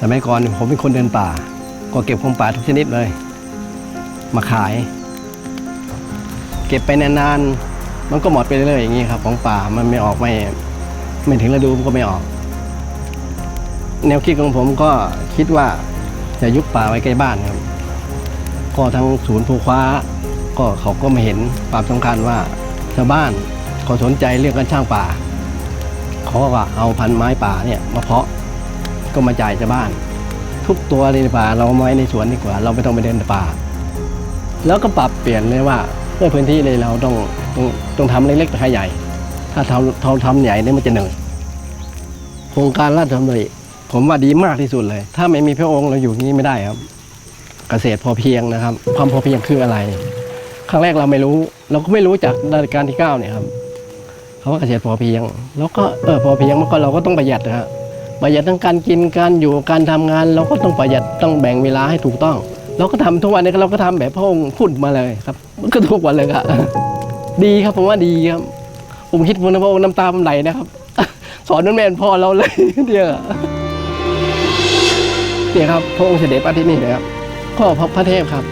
สมัยก่อนผมเป็นคนเดินป่า ก็เก็บของป่าทุกชนิดเลย มาขาย เก็บไปนานๆมันก็หมดไปเรื่อยๆอย่างนี้ครับ ของป่ามันไม่ออกไม่ไม่ถึงฤดูมันก็ไม่ออก แนวคิดของผมก็คิดว่าจะยุบป่าไว้ใกล้บ้านครับ ก็ทั้งศูนย์ภูคว้า ก็เขาก็มาเห็นความสำคัญว่าชาวบ้านเขาสนใจเรื่องการช่างป่าเขาก็เอาพันไม้ป่าเนี่ยมาเพาะ ก็มาจ่ายชาวบ้าน ทุกตัวในป่าเราาไว้ในสวนดีกว่า เราไม่ต้องไปเดินป่า แล้วก็ปรับเปลี่ยนเลยว่าเมื่อพื้นที่เลยเราต้องต้องต้องทำเล็กๆไปให้ใหญ่ ถ้าทำเราทำใหญ่เนี่ยมันจะเหนื่อยโครงการราชดำริผมว่าดีมากที่สุดเลย ถ้าไม่มีพระองค์เราอยู่นี้ไม่ได้ครับ เกษตรพอเพียงนะครับ ความพอเพียงคืออะไร ครั้งแรกเราไม่รู้ เราก็ไม่รู้จากรัชกาลที่เก้าเนี่ยครับเขาว่าเกษตรพอเพียง แล้วก็เออพอเพียงมันก็เราก็ต้องประหยัดนะฮะ ประหยัดทั้งการกินการอยู่การทำงาน เราก็ต้องประหยัดต้องแบ่งเวลาให้ถูกต้อง เราก็ทำทุกวันนี้เราก็ทำแบบพระองค์พูดมาเลยครับมันก็ทุกวันเลยครับดีครับผมว่าดีครับ ผมคิดว่าพระองค์น้ำตาผมไหลนะครับ สอนนั่นแม่นพ่อเราเลยเดียวเนี่ยครับ พระองค์เสด็จมาที่นี่นะครับก็พระพระเทพครับ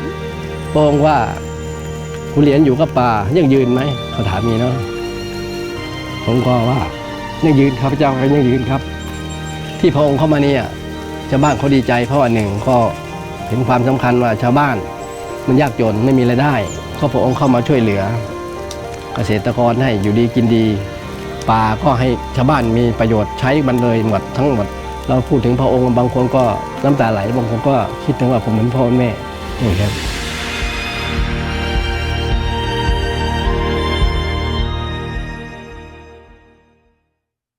พระองค์ว่าคุณเหรียญอยู่กับป่ายังยืนไหมเขาถามนี้เนาะผมก็ว่ายังยืนครับพระเจ้าก็ยังยืนครับ ที่พระองค์เข้ามาเนี่ยชาวบ้านเขาดีใจเพราะว่าหนึ่งก็เห็นความสำคัญว่าชาวบ้านมันยากจนไม่มีรายได้ ก็พระองค์เข้ามาช่วยเหลือ เกษตรกรให้อยู่ดีกินดีป่าก็ให้ชาวบ้านมีประโยชน์ใช้มันเลยหมดทั้งหมด เราพูดถึงพระองค์บางคนก็น้ำตาไหลบางคนก็คิดถึงว่าผมเหมือนพ่อแม่นี่ครับ